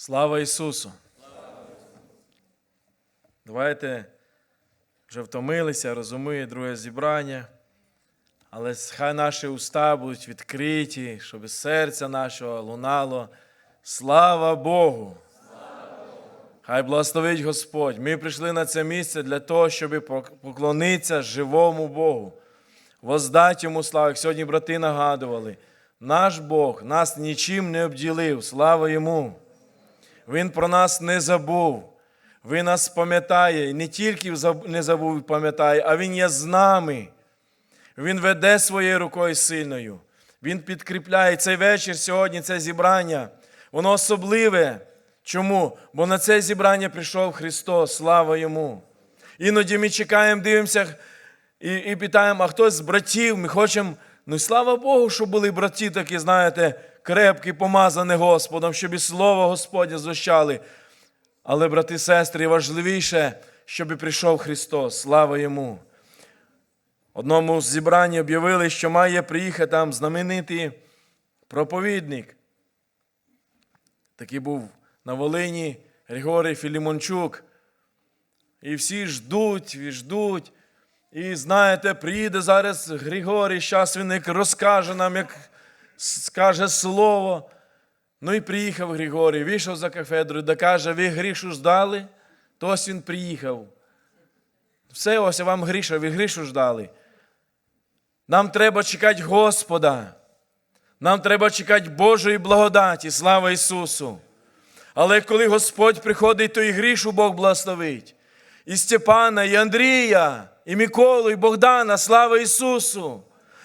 Слава Ісусу! Давайте вже втомилися, розуміє друге зібрання, але хай наші уста будуть відкриті, щоб із серця нашого лунало. Слава Богу! Хай благословить Господь. Ми прийшли на це місце для того, щоб поклонитися живому Богу, воздати йому славу. Сьогодні брати нагадували, наш Бог нас нічим не обділив. Слава йому! Він про нас не забув. Він нас пам'ятає, і не тільки не забув і пам'ятає, а Він є з нами. Він веде своєю рукою сильною. Він підкріпляє цей вечір сьогодні, це зібрання. Воно особливе. Чому? Бо на це зібрання прийшов Христос, слава Йому. Іноді ми чекаємо, дивимося і, і питаємо, а хтось з братів, ми хочемо, ну і слава Богу, що були браті такі, знаєте, крепкі, помазані Господом, щоб і слово Господнє звучали. Але, брати і сестри, важливіше, щоб і прийшов Христос, слава Йому. Одному з зібрань об'явили, що має приїхати там знаменитий проповідник. Такий був на Волині Григорій Філімончук. І всі ждуть, і ждуть. І знаєте, приїде зараз Григорій, зараз він розкаже нам, як скаже слово. Ну і приїхав Григорій, вийшов за кафедру, да каже, ви Грішу ждали, то ось він приїхав. Все, ось вам Гріша, ви Грішу ждали. Нам треба чекати Господа. Нам треба чекати Божої благодаті, слава Ісусу. Але коли Господь приходить, то і Грішу Бог благословить. І Степана, і Андрія, і Миколу, і Богдана, слава Ісусу.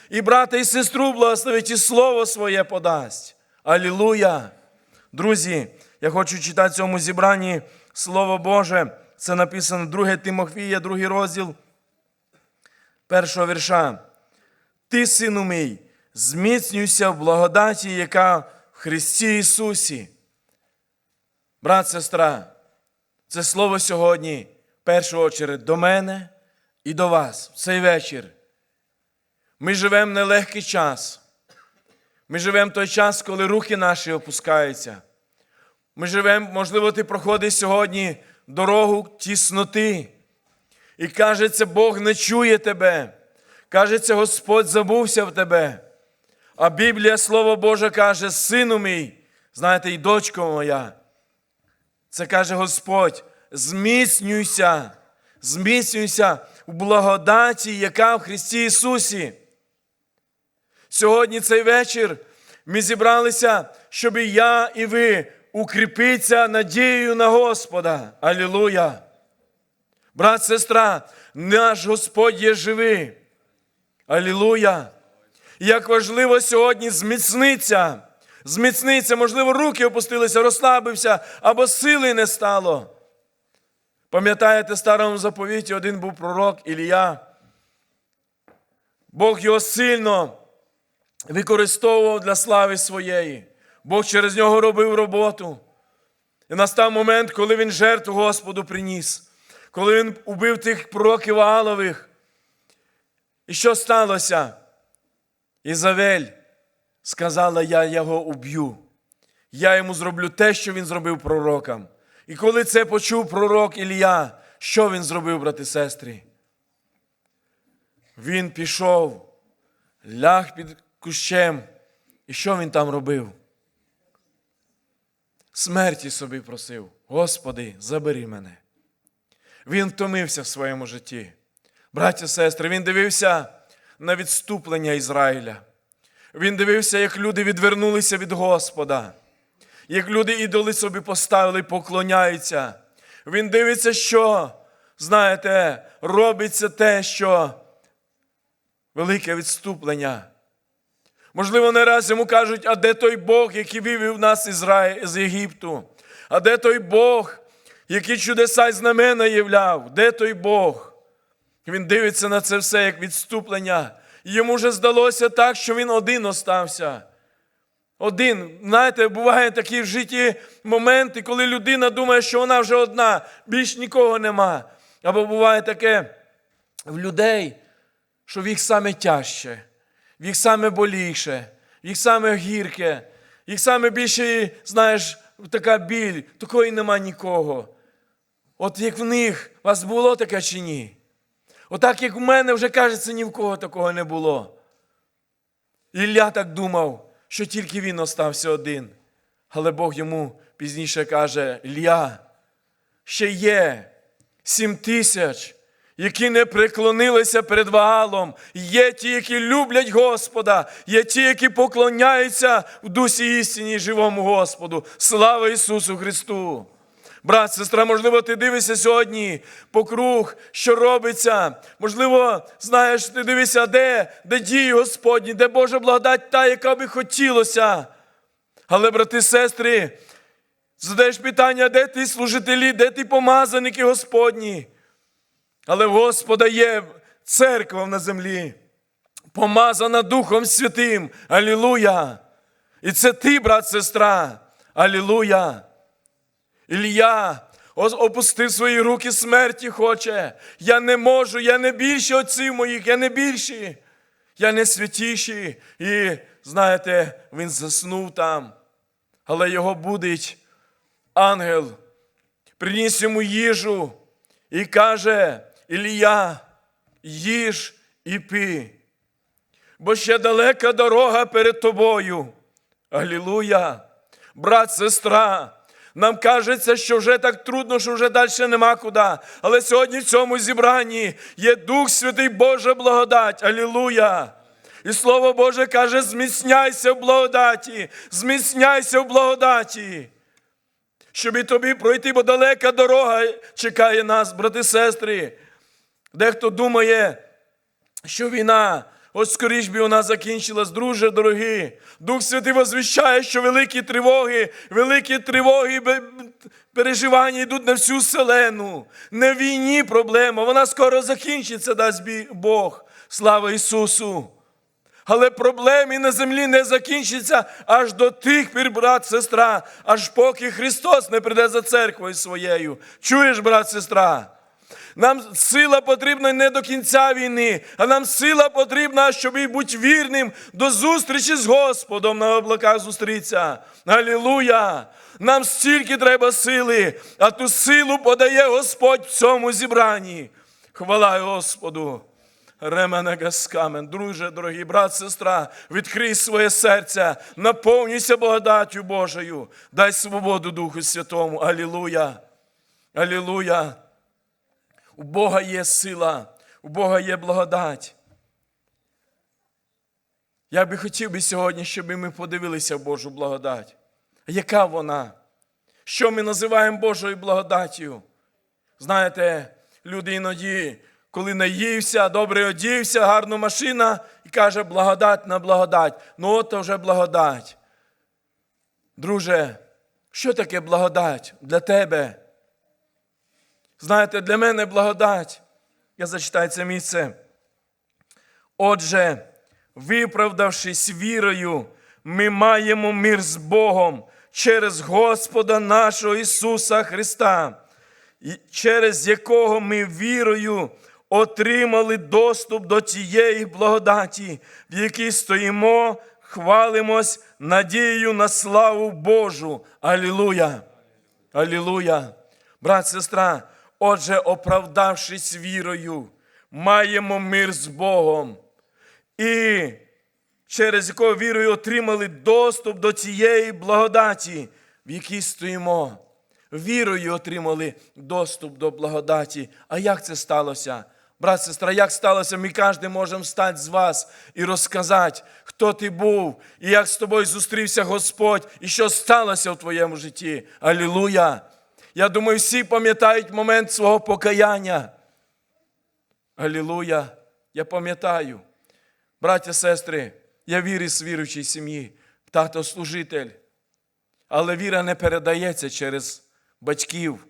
І брата, і сестру благословить, і Слово своє подасть. Алілуя! Друзі, я хочу читати в цьому зібранні Слово Боже. Це написано 2 Тимофія, 2 розділ першого вірша. Ти, сину мій, зміцнюйся в благодаті, яка в Христі Ісусі. Брат, сестра, це слово сьогодні, в першу очередь, до мене і до вас в цей вечір. Ми живемо нелегкий час. Ми живемо той час, коли руки наші опускаються. Ми живемо, можливо, ти проходиш сьогодні дорогу тісноти. І кажеться, Бог не чує тебе. Кажеться, Господь забувся в тебе. А Біблія, Слово Боже, каже, сину мій, знаєте, і дочко моя. Це каже Господь, зміцнюйся, зміцнюйся в благодаті, яка в Христі Ісусі. Сьогодні цей вечір ми зібралися, щоб і я і ви укріпиться надією на Господа. Алілуя! Брат, сестра, наш Господь є живий. Алілуя! Як важливо сьогодні зміцниться, зміцниться, можливо, руки опустилися, розслабився або сили не стало. Пам'ятаєте, в старому заповіті один був пророк Ілія. Бог його сильно використовував для слави своєї. Бог через нього робив роботу. І настав момент, коли він жертву Господу приніс, коли він убив тих пророків Аалових. І що сталося? Ізавель сказала, я його уб'ю. Я йому зроблю те, що він зробив пророкам. І коли це почув пророк Ілія, що він зробив, брати сестри? Він пішов, ляг під кущем. І що він там робив? Смерті собі просив. Господи, забери мене. Він втомився в своєму житті. Браття, сестри, він дивився на відступлення Ізраїля. Він дивився, як люди відвернулися від Господа, як люди ідоли собі поставили, поклоняються. Він дивиться, що, знаєте, робиться те, що велике відступлення. Можливо, не раз йому кажуть, а де той Бог, який вивів нас із, з Єгипту? А де той Бог, який чудеса й знамена являв? Де той Бог? Він дивиться на це все як відступлення. Йому вже здалося так, що він один остався. Один. Знаєте, бувають такі в житті моменти, коли людина думає, що вона вже одна, більш нікого нема. Або буває таке в людей, що в їх саме тяжче, їх саме боліше, в їх саме гірке, їх саме більше, знаєш, така біль, такої нема нікого. От як в них у вас було таке чи ні? Отак, як в мене вже кажеться, ні в кого такого не було. Ілля так думав, що тільки він остався один. Але Бог йому пізніше каже: Ілля, ще є сім тисяч, які не преклонилися перед Ваалом. Є ті, які люблять Господа, є ті, які поклоняються в дусі істині живому Господу. Слава Ісусу Христу! Брат, сестра, можливо, ти дивишся сьогодні по круг, що робиться. Можливо, знаєш, ти дивишся, де, де дії Господні, де Божа благодать та, яка би хотілося. Але, брати, сестри, задаєш питання, де ти служителі, де ти помазаники Господні. Але Господа є церква на землі, помазана Духом Святим. Алілуя! І це ти, брат, сестра. Алілуя! Ілля опустив свої руки смерті хоче. Я не можу, я не більше отців моїх, я не більші, я не святіші. І знаєте, він заснув там. Але його будить ангел, приніс йому їжу і каже: Ілля, їж і пи, бо ще далека дорога перед тобою. Алілуя! Брат, сестра, нам кажеться, що вже так трудно, що вже далі нема куди. Але сьогодні в цьому зібранні є Дух Святий Божа благодать. Алілуя! І Слово Боже каже: зміцняйся в благодаті, зміцняйся в благодаті. Щоб і тобі пройти, бо далека дорога чекає нас, брати сестри. Дехто думає, що війна, ось скоріш би вона закінчилась, друже дорогі. Дух Святий возвіщає, що великі тривоги, великі тривоги, переживання йдуть на всю селену. Не в війні проблема, вона скоро закінчиться, дасть Бог. Слава Ісусу! Але проблеми на землі не закінчаться аж до тих пір, брат, сестра, аж поки Христос не прийде за церквою своєю. Чуєш, брат, сестра? Нам сила потрібна не до кінця війни, а нам сила потрібна, щоб і бути вірним до зустрічі з Господом на облаках зустрітися. Алілуя! Нам стільки треба сили, а ту силу подає Господь в цьому зібранні. Хвала Господу! Ремене Гаскамен, друже, дорогий брат, сестра, відкрий своє серце, наповнюйся благодаттю Божою, дай свободу Духу Святому. Алілуя! Алілуя! У Бога є сила, у Бога є благодать. Я би хотів би сьогодні, щоб ми подивилися в Божу благодать. Яка вона? Що ми називаємо Божою благодаттю? Знаєте, люди іноді, коли наївся, добре одівся, гарна машина, і каже, благодать на благодать. Ну, от вже благодать. Друже, що таке благодать для тебе? Знаєте, для мене благодать. Я зачитаю це місце. Отже, виправдавшись вірою, ми маємо мир з Богом через Господа нашого Ісуса Христа, через якого ми вірою отримали доступ до тієї благодаті, в якій стоїмо, хвалимось надією на славу Божу. Алілуя! Алілуя! Брат, сестра, отже, оправдавшись вірою, маємо мир з Богом. І через якого вірою отримали доступ до цієї благодаті, в якій стоїмо. Вірою отримали доступ до благодаті. А як це сталося? Брат, сестра, як сталося, ми кожен можемо стати з вас і розказати, хто ти був, і як з тобою зустрівся Господь, і що сталося в твоєму житті. Алілуя! Я думаю, всі пам'ятають момент свого покаяння. Алілуя! Я пам'ятаю. Браття, сестри, я вірю віруючій сім'ї, тато служитель. Але віра не передається через батьків.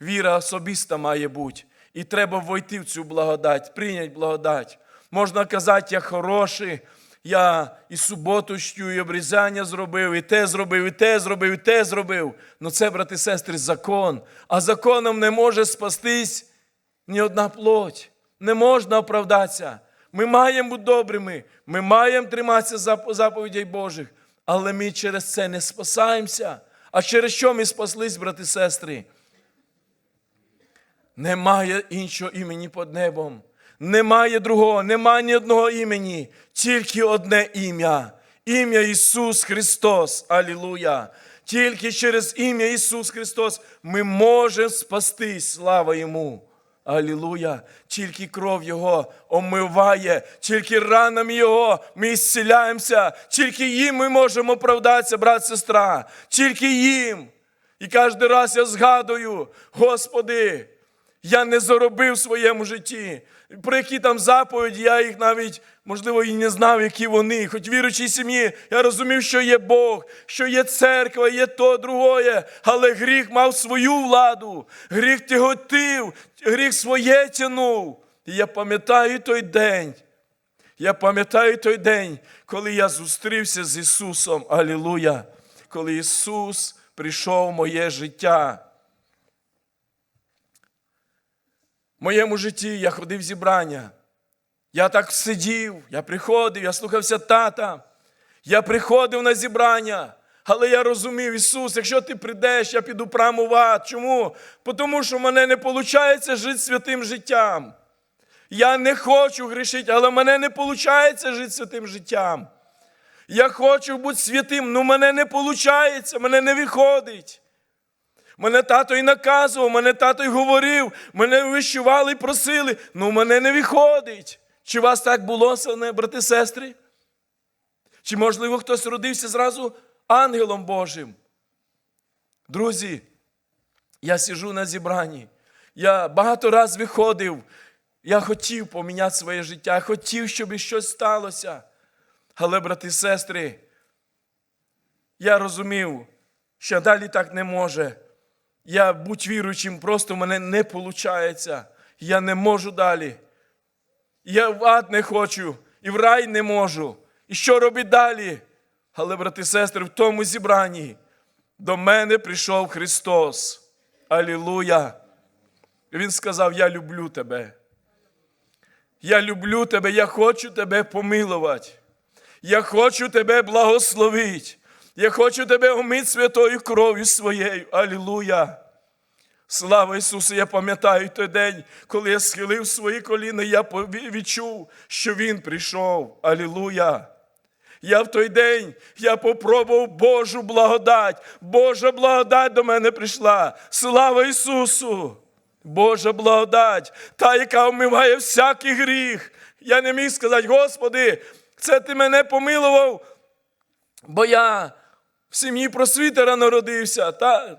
Віра особиста має бути. І треба войти в цю благодать, прийняти благодать. Можна казати, я хороший, я і суботу щу, і обрізання зробив, і те зробив, і те зробив, і те зробив. Ну це, брати і сестри, закон. А законом не може спастись ні одна плоть. Не можна оправдатися. Ми маємо бути добрими, ми маємо триматися зап- заповідей Божих, але ми через це не спасаємося. А через що ми спаслись, брати і сестри? Немає іншого імені під небом. Немає другого, немає ні одного імені, тільки одне ім'я. Ім'я Ісус Христос. Алілуя. Тільки через ім'я Ісус Христос ми можемо спастись. Слава Йому. Алілуя! Тільки кров Його омиває, тільки ранами Його ми зціляємося, тільки їм ми можемо оправдатися, брат, сестра, тільки їм. І кожен раз я згадую, Господи, я не заробив в своєму житті. Про які там заповіді, я їх навіть, можливо, і не знав, які вони. Хоч віруючій сім'ї, я розумів, що є Бог, що є церква, є то, другое. Але гріх мав свою владу, гріх тяготив, гріх своє тянув. І я пам'ятаю той день. Я пам'ятаю той день, коли я зустрівся з Ісусом. Алілуя! Коли Ісус прийшов в моє життя. В моєму житті я ходив зібрання. Я так сидів, я приходив, я слухався тата. Я приходив на зібрання, але я розумів, Ісус, якщо ти прийдеш, я піду ад. Чому? Тому що в мене не виходить жити святим життям. Я не хочу грішити, але в мене не виходить жити святим життям. Я хочу бути святим, але в мене не виходить, мене не виходить. Мене тато і наказував, мене тато й говорив, мене вищували і просили, ну в мене не виходить. Чи у вас так було, брати і сестри? Чи, можливо, хтось родився зразу ангелом Божим? Друзі, я сижу на зібранні. Я багато разів виходив. Я хотів поміняти своє життя, я хотів, щоб щось сталося. Але, брати і сестри, я розумів, що далі так не може. Я будь віруючим, просто в мене не виходить. Я не можу далі. Я в ад не хочу, і в рай не можу. І що робити далі? Але, брати і сестри, в тому зібранні до мене прийшов Христос. Алілуя! Він сказав: Я люблю тебе. Я люблю тебе, я хочу тебе помилувати. Я хочу тебе благословити. Я хочу тебе омити святою кров'ю своєю. Алілуя! Слава Ісусу! Я пам'ятаю той день, коли я схилив свої коліна, я відчув, що Він прийшов. Алілуя! Я в той день я попробував Божу благодать. Божа благодать до мене прийшла. Слава Ісусу! Божа благодать, та, яка вмиває всякий гріх. Я не міг сказати, Господи, це ти мене помилував, бо я в сім'ї просвітера народився. Та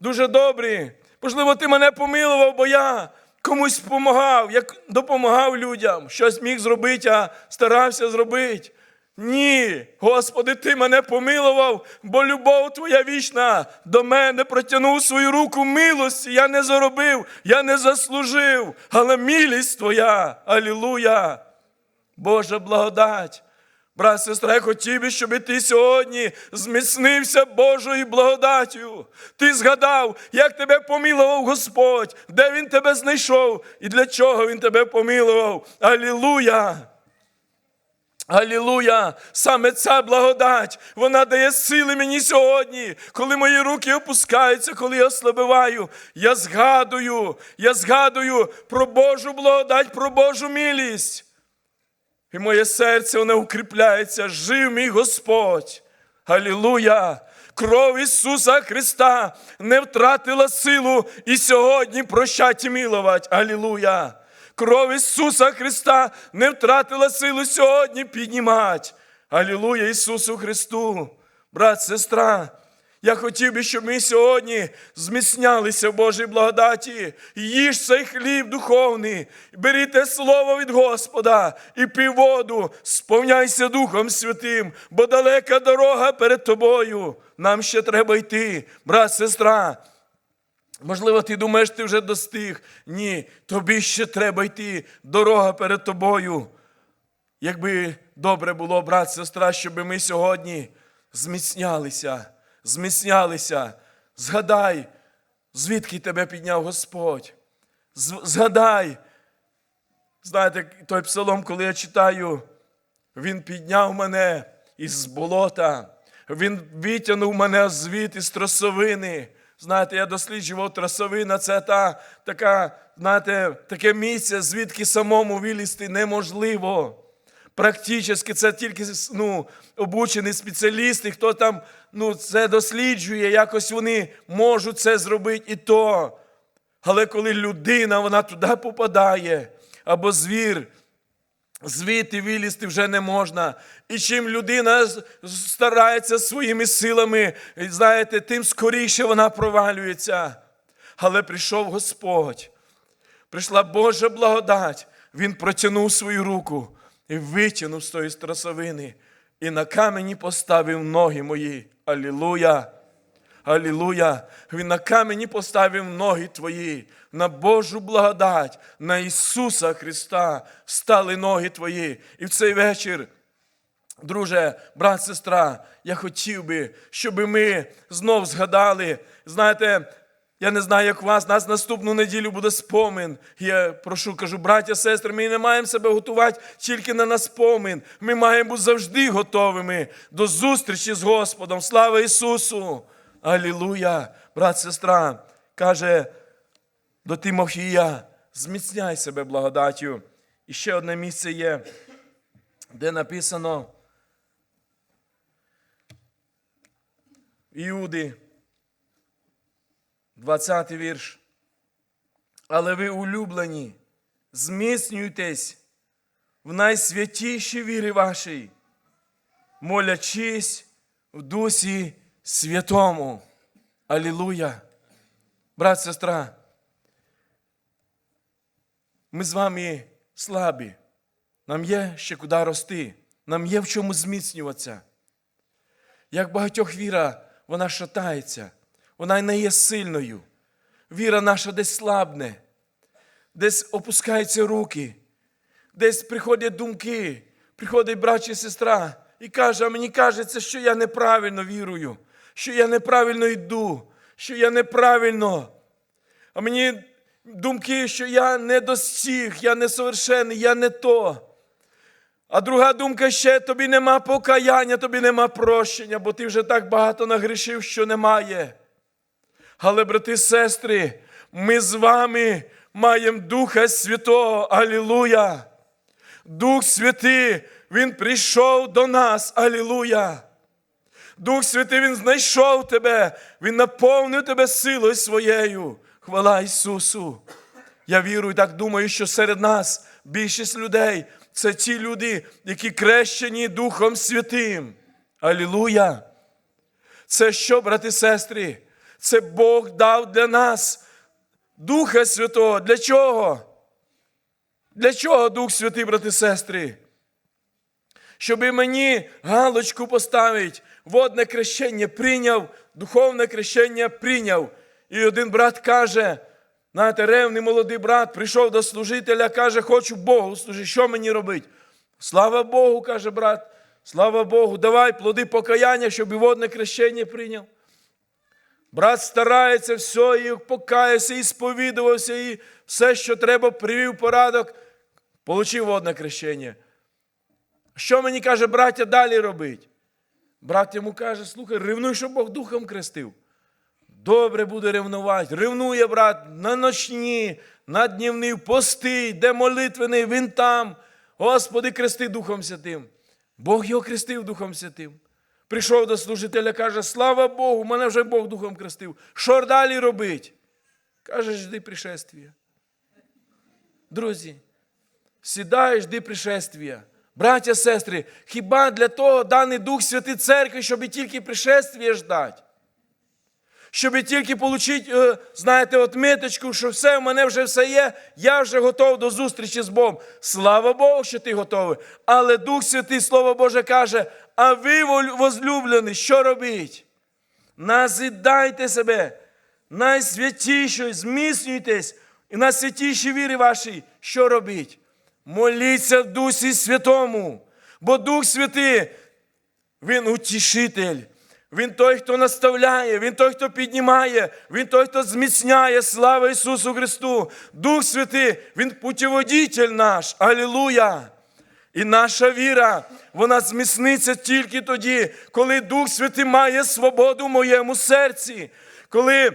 дуже добрі. Можливо, ти мене помилував, бо я комусь допомагав, як допомагав людям, щось міг зробити, а старався зробити. Ні, Господи, Ти мене помилував, бо любов Твоя вічна до мене протягнув свою руку милості. Я не заробив, я не заслужив, але милість Твоя, алілуя, Божа благодать. Брат, сестра, я хотів би, щоб ти сьогодні зміцнився Божою благодаттю. Ти згадав, як тебе помилував Господь, де Він тебе знайшов і для чого Він тебе помилував. Алілуя! Алілуя! Саме ця благодать, вона дає сили мені сьогодні, коли мої руки опускаються, коли я ослабиваю. Я згадую, я згадую про Божу благодать, про Божу милість. І моє серце воно укріпляється. Жив мій Господь. Алілуя! Кров Ісуса Христа не втратила силу і сьогодні прощать і милувати. Алілуя! Кров Ісуса Христа не втратила силу сьогодні піднімати. Алілуя Ісусу Христу! Брат, сестра, я хотів би, щоб ми сьогодні зміцнялися в Божій благодаті. Їж цей хліб духовний, беріть слово від Господа і пий воду, сповняйся Духом Святим, бо далека дорога перед тобою. Нам ще треба йти, брат, сестра. Можливо, ти думаєш, ти вже достиг. Ні, тобі ще треба йти. Дорога перед тобою. Якби добре було, брат, сестра, щоб ми сьогодні зміцнялися, зміцнялися. Згадай, звідки тебе підняв Господь. Згадай. Знаєте, той псалом, коли я читаю, він підняв мене із болота. Він витягнув мене звід із тросовини. Знаєте, я досліджував тросовина, це та така, знаєте, таке місце, звідки самому вилізти неможливо. Практично це тільки ну, обучені спеціалісти, хто там ну, це досліджує, якось вони можуть це зробити і то. Але коли людина вона туди попадає, або звір, звідти вилізти вже не можна. І чим людина старається своїми силами, знаєте, тим скоріше вона провалюється. Але прийшов Господь, прийшла Божа благодать. Він протягнув свою руку і витягнув з тої страсовини, і на камені поставив ноги мої. Алілуя! Алілуя! Він на камені поставив ноги твої, на Божу благодать, на Ісуса Христа стали ноги твої. І в цей вечір, друже, брат, сестра, я хотів би, щоб ми знов згадали. Знаєте, я не знаю, як у вас, нас наступну неділю буде спомин. Я прошу, кажу, браття, сестри, ми не маємо себе готувати тільки на нас спомин. Ми маємо бути завжди готовими до зустрічі з Господом. Слава Ісусу! Алілуя! Брат, сестра, каже до Тимофія, зміцняй себе благодаттю. І ще одне місце є, де написано Іуди, 20 вірш. Але ви улюблені, зміцнюйтесь в найсвятішій вірі вашій, молячись в Дусі Святому. Алілуя! Брат, сестра, ми з вами слабі. Нам є ще куди рости, нам є в чому зміцнюватися. Як багатьох віра, вона шатається, вона не є сильною. Віра наша десь слабне, десь опускаються руки, десь приходять думки, приходить брат чи сестра і каже, а мені кажеться, що я неправильно вірую, що я неправильно йду, що я неправильно. А мені думки, що я не достиг, я несовершений, я не то. А друга думка ще тобі нема покаяння, тобі нема прощення, бо ти вже так багато нагрішив, що немає. Але, брати і сестри, ми з вами маємо Духа Святого. Алілуя! Дух Святий, Він прийшов до нас. Алілуя! Дух Святий, Він знайшов тебе, Він наповнив тебе силою своєю. Хвала Ісусу! Я вірую, так думаю, що серед нас більшість людей це ті люди, які крещені Духом Святим. Алілуя! Це що, брати і сестри? Це Бог дав для нас Духа Святого. Для чого? Для чого Дух Святий, брати і сестри? Щоб мені галочку поставити, водне крещення прийняв, духовне крещення прийняв. І один брат каже, знаєте, ревний молодий брат прийшов до служителя, каже, хочу Богу служити, що мені робити? Слава Богу, каже брат, слава Богу, давай плоди покаяння, щоб і водне крещення прийняв. Брат старається все, і покаявся, і сповідувався, і все, що треба, привів порядок, получив водне крещення. Що мені каже, браття, далі робить? Брат йому каже, слухай, ревнуй, щоб Бог духом крестив. Добре буде ревнувати. Ревнує брат на ночні, на днівний, пости, де молитвений, він там. Господи, крести Духом Святим. Бог його крестив Духом Святим. Прийшов до служителя, каже, слава Богу, мене вже Бог Духом крестив. Що далі робить? Каже, жди пришествия. Друзі, сідай, жди пришествия. Браття, сестри, хіба для того даний Дух Святий Церкви, щоб тільки пришествия ждать? Щоб тільки отримати, знаєте, отміточку, що все, в мене вже все є, я вже готов до зустрічі з Богом. Слава Богу, що ти готовий. Але Дух Святий, Слово Боже, каже, а ви, возлюблені, що робіть? Назидайте себе, найсвятішою, зміцнюйтесь, і на святішій вірі вашій, що робіть? Моліться в Дусі Святому, бо Дух Святий, Він утішитель. Він той, хто наставляє, Він той, хто піднімає, Він той, хто зміцняє. Слава Ісусу Христу! Дух Святий, Він путіводитель наш. Алілуя! І наша віра, вона зміцниться тільки тоді, коли Дух Святий має свободу в моєму серці. Коли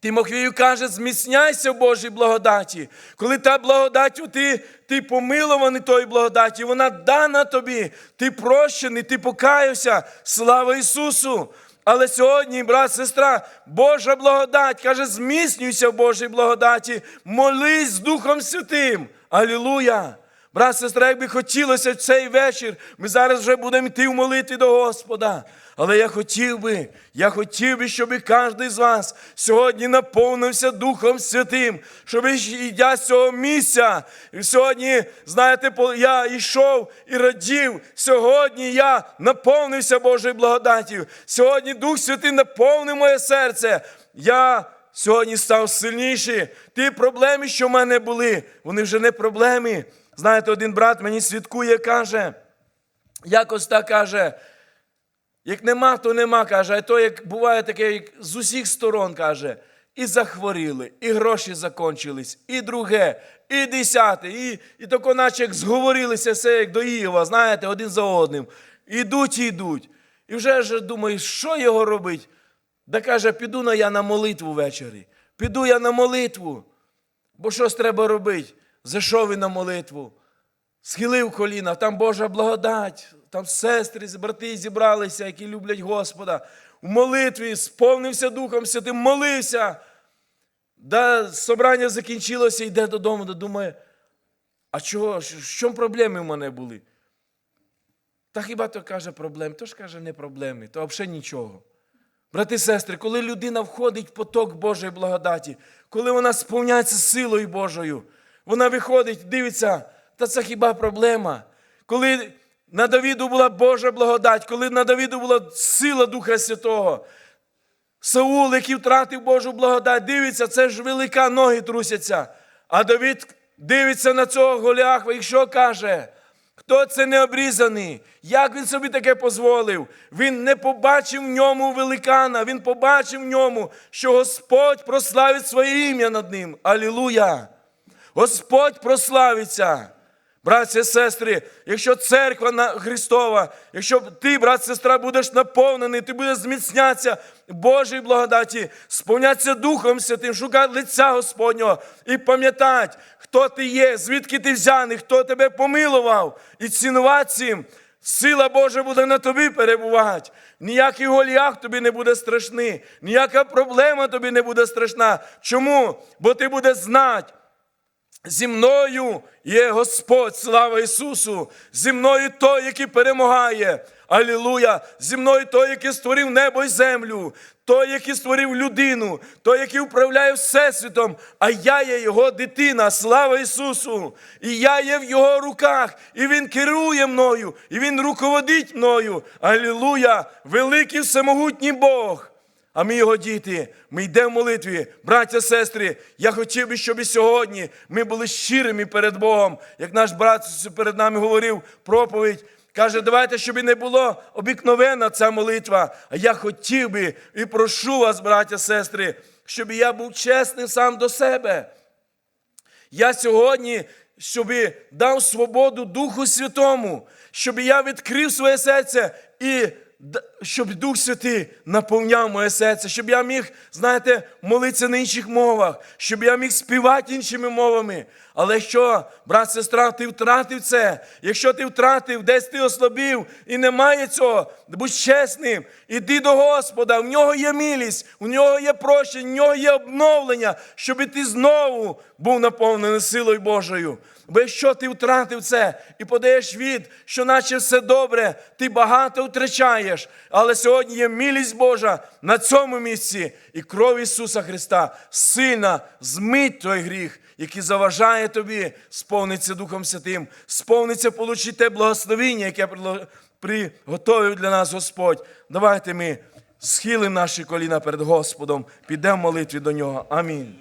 Тимофію каже, зміцняйся в Божій благодаті. Коли та благодать, ти, ти помилований тої благодаті, вона дана тобі, ти прощений, ти покаявся. Слава Ісусу! Але сьогодні, брат, сестра, Божа благодать каже, зміцнюйся в Божій благодаті, молись з Духом Святим. Алілуя! Брат, сестра, як би хотілося цей вечір, ми зараз вже будемо йти в молитві до Господа. Але я хотів би, я хотів би, щоб кожен з вас сьогодні наповнився Духом Святим, щоб йдя з цього місця. І сьогодні, знаєте, я йшов і радів. Сьогодні я наповнився Божою благодаттю. Сьогодні Дух Святий наповнив моє серце. Я сьогодні став сильніший. Ті проблеми, що в мене були, вони вже не проблеми. Знаєте, один брат мені свідкує, каже, якось так каже. Як нема, то нема, каже, а то як буває таке, як з усіх сторон каже, і захворіли, і гроші закончились, і друге, і десяте, і, і тако, наче як зговорилися все, як до Іова, знаєте, один за одним. Ідуть і йдуть. І вже ж думаю, що його робить? Да каже, піду на я на молитву ввечері. Піду я на молитву. Бо щось треба робити? Зайшов він на молитву схилив коліна, там Божа благодать, там сестри, брати зібралися, які люблять Господа. У молитві сповнився Духом Святим, молився. Да, собрання закінчилося, йде додому, да думає, а чого, в чому проблеми в мене були? Та хіба то каже проблеми? То ж каже, не проблеми, то взагалі нічого. Брати і сестри, коли людина входить в поток Божої благодаті, коли вона сповняється силою Божою, вона виходить, дивиться, та це хіба проблема? Коли на Давіду була Божа благодать, коли на Давіду була сила Духа Святого, Саул, який втратив Божу благодать, дивиться, це ж велика, ноги трусяться. А Давид дивиться на цього Голіафа і що каже? Хто це не обрізаний? Як він собі таке дозволив? Він не побачив в ньому великана, він побачив в ньому, що Господь прославить своє ім'я над ним. Алілуя! Господь прославиться. Братці і сестри, якщо церква Христова, якщо ти, брат, сестра, будеш наповнений, ти будеш зміцнятися Божій благодаті, сповнятися Духом Святим, шукати лиця Господнього і пам'ятати, хто ти є, звідки ти взяний, хто тебе помилував, і цінувати цим. Сила Божа буде на тобі перебувати. Ніякий голіах тобі не буде страшний, ніяка проблема тобі не буде страшна. Чому? Бо ти будеш знати, Зі мною є Господь, слава Ісусу! Зі мною той, який перемагає. Алілуя! Зі мною той, який створив небо і землю, той, який створив людину, той, який управляє Всесвітом, а я є Його дитина, слава Ісусу! І я є в Його руках, і Він керує мною, і Він руководить мною. Алілуя! Великий всемогутній Бог! А ми його діти, ми йдемо в молитві, браття, сестри. Я хотів би, щоб і сьогодні ми були щирими перед Богом, як наш брат перед нами говорив проповідь. Каже, давайте, щоб і не було обікновена ця молитва. А я хотів би і прошу вас, браття, сестри, щоб я був чесним сам до себе. Я сьогодні, щоб дав свободу Духу Святому, щоб я відкрив своє серце і щоб Дух Святий наповняв моє серце, щоб я міг, знаєте, молитися на інших мовах, щоб я міг співати іншими мовами. Але що, брат, сестра, ти втратив це, якщо ти втратив, десь ти ослабів і немає цього, будь чесним, іди до Господа, в нього є милість, у нього є прощення, в нього є обновлення, щоб ти знову був наповнений силою Божою. Бо якщо ти втратив це і подаєш від, що наче все добре, ти багато втрачаєш. Але сьогодні є милість Божа на цьому місці, і кров Ісуса Христа сильна змить той гріх, який заважає тобі сповниться Духом Святим, сповниться получити те благословіння, яке приготовив для нас Господь. Давайте ми схилимо наші коліна перед Господом, підемо в молитві до Нього. Амінь.